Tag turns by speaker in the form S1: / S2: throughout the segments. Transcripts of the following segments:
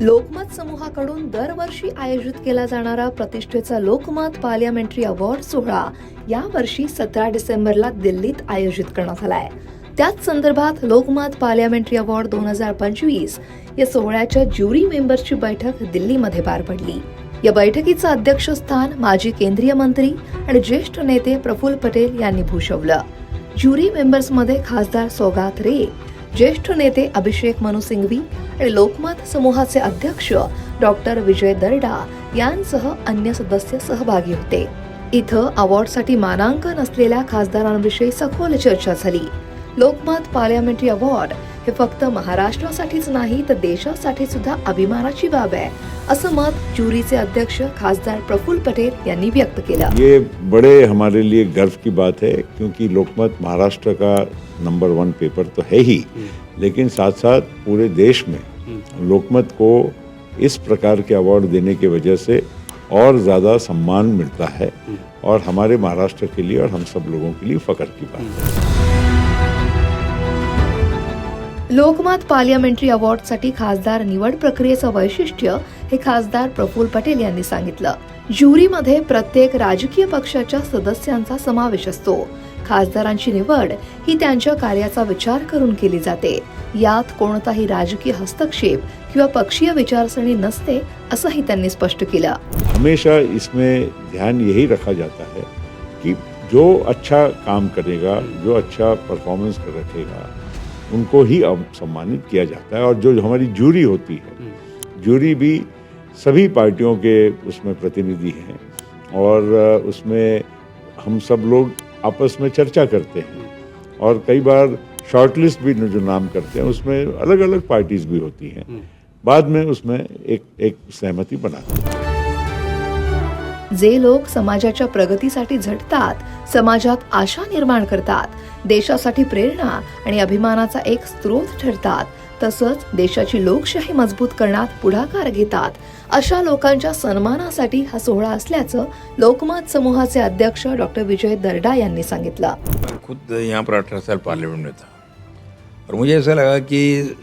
S1: लोकमत समूहाकडून दरवर्षी आयोजित केला जाणारा प्रतिष्ठेचा लोकमत पार्लियामेंटरी अवॉर्ड सोहळा यावर्षी सतरा डिसेंबरला दिल्लीत आयोजित करण्यात आलाय त्याच संदर्भात लोकमत पार्लियामेंटरी अवॉर्ड दोन हजार पंचवीस या सोहळ्याच्या ज्युरी मेंबर्सची बैठक दिल्लीमध्ये पार पडली. या बैठकीचं अध्यक्षस्थान माजी केंद्रीय मंत्री आणि ज्येष्ठ नेते प्रफुल्ल पटेल यांनी भूषवलं. ज्युरी मेंबर्समध्ये खासदार सौगात रे ज्येष्ठ नेते अभिषेक मनु सिंघवी आणि लोकमत समूहाचे अध्यक्ष डॉक्टर विजय दर्डा यांसह अन्य सदस्य सहभागी होते. इथं अवॉर्डसाठी मानांकन असलेल्या खासदारांविषयी सखोल चर्चा झाली. लोकमत पार्लियामेंटरी अवॉर्ड हे फक्त महाराष्ट्रासाठीच नाही, तर देशासाठी सुद्धा अभिमानाची बाब आहे, असं मत ज्युरीचे अध्यक्ष खासदार प्रफुल्ल पटेल यांनी व्यक्त केलं.
S2: ये बड़े हमारे लिए गर्व की बात है, क्योंकि लोकमत महाराष्ट्र का नंबर वन पेपर तो है ही, लेकिन साथ साथ पूरे देश में लोकमत को इस प्रकार के अवार्ड देने की वजह से और ज़्यादा सम्मान मिलता है, और हमारे महाराष्ट्र के लिए और हम सब लोगों के लिए फ़ख्र की बात है।
S1: लोकमत पार्लियामेंटरी अवॉर्डसाठी खासदार निवड प्रक्रियेचं वैशिष्ट्य हे खासदार प्रफुल्ल पटेल यांनी सांगितलं. ज्युरीमध्ये प्रत्येक राजकीय पक्षाच्या सदस्यांचा समावेश असतो. खासदारांची निवड ही त्यांच्या कार्याचा विचार करून केली जाते. यात कोणताही राजकीय हस्तक्षेप किंवा पक्षीय विचारसरणी नसते असंही त्यांनी स्पष्ट केलं.
S2: हमेशा इसमें ध्यान यही रखा जाता है कि जो अच्छा काम करेगा जो अच्छा परफॉर्मेंस कर रखेगा उनको ही अब सम्मानित किया जाता है। और जो हमारी जूरी होती है जूरी भी सभी पार्टियों के उसमें प्रतिनिधि हैं। और उसमें हम सब लोग आपस में चर्चा करते हैं। और कई बार शॉर्टलिस्ट भी जो नाम करते हैं उसमें अलग अलग पार्टीज भी होती हैं। बाद में उसमें एक एक सहमति बनाते हैं।
S1: जे लोक समाजाच्या प्रगतीसाठी झटतात समाजात आशा निर्माण करतात देशासाठी प्रेरणा आणि अभिमानाचा एक स्रोत ठरतात. तसंच देशाची लोकशाही मजबूत करण्यात पुढाकार घेतात. अशा लोकांच्या सन्मानासाठी हा सोहळा असल्याचं लोकमत समूहाचे अध्यक्ष डॉक्टर विजय दर्डा यांनी सांगितलं.
S3: खुद यहाँ पर अठारह साल पार्लियामेंट में था। और मुझे ऐसा लगा कि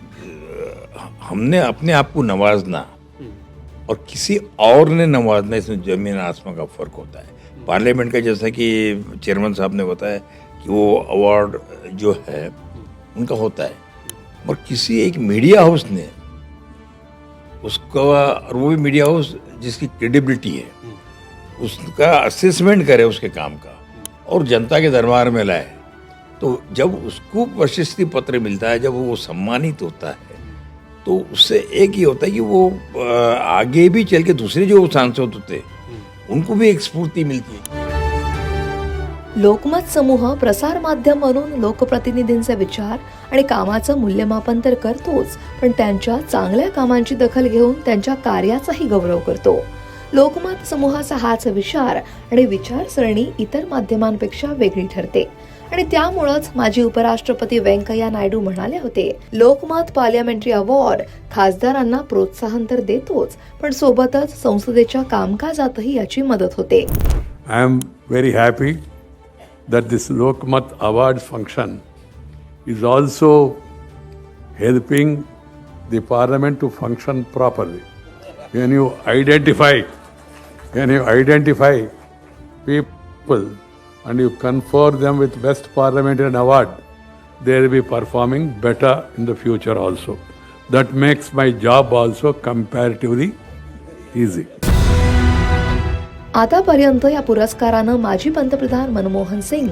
S3: हमने अपने आप को नवाजना और किसी और ने नवाजना इसमें जमीन आसमान का फर्क होता है। पार्लियामेंट का जैसा कि चेयरमैन साहब ने बताया कि वो अवार्ड जो है, उनका होता है। और किसी एक मीडिया हाउस ने उसका और वो भी मीडिया हाउस जिसकी क्रेडिबिलिटी है, उसका असेसमेंट करे उसके काम का और जनता के दरबार में लाए तो जब उसको प्रशस्ति पत्र मिलता है, जब वो सम्मानित होता है तो उससे एक ही होता है कि वो आगे भी चल के दूसरे जो सांसद होते, उनको भी एक स्फूर्ति मिलती है।
S1: लोकमत समूह प्रसार माध्यम म्हणून लोकप्रतिनिधींचे विचार आणि कामाचं मूल्यमापन तर करतोच पण त्यांच्या चांगल्या कामांची दखल घेऊन त्यांच्या कार्याचाही गौरव करतो. लोकमत समूहाचा हाच विचार आणि विचारसरणी इतर माध्यमांपेक्षा वेगळी ठरते. आणि त्यामुळंच माजी उपराष्ट्रपती व्यंकय्या नायडू म्हणाले होते लोकमत पार्लियामेंटरी अवॉर्ड खासदारांना प्रोत्साहन तर देतोच पण सोबतच संसदेच्या कामकाजातही याची मदत होते.
S4: I am very happy that this Lokmat Awards function is also helping the parliament to function properly. When you identify, when you identify people and you confer them with best parliamentarian award, they will be performing better in the future also. That makes my job also comparatively easy.
S1: आतापर्यंत या पुरस्कारानं माजी पंतप्रधान मनमोहन सिंग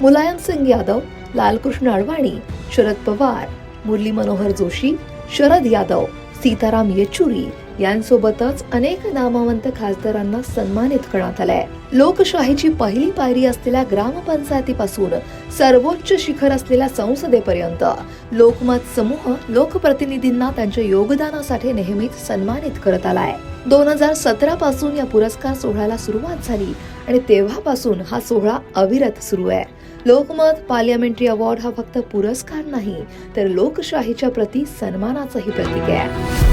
S1: मुलायम सिंग यादव लालकृष्ण अडवाणी शरद पवार मुरली मनोहर जोशी शरद यादव सीताराम येचुरी यांसोबतच अनेक नामवंत खासदारांना सन्मानित करण्यात आलंय. लोकशाहीची पहिली पायरी असलेल्या ग्रामपंचायतीपासून सर्वोच्च शिखर असलेल्या संसदेपर्यंत लोकमत समूह लोकप्रतिनिधींना त्यांच्या योगदानासाठी नेहमीच सन्मानित करत आलाय. दोन हजार सतरा पासून या पुरस्कार सोहळ्याला सुरुवात झाली आणि तेव्हापासून हा सोहळा अविरत सुरू आहे. लोकमत पार्लियामेंटरी अवॉर्ड हा फक्त पुरस्कार नाही तर लोकशाहीच्या प्रती सन्मानाचंही प्रतीक आहे.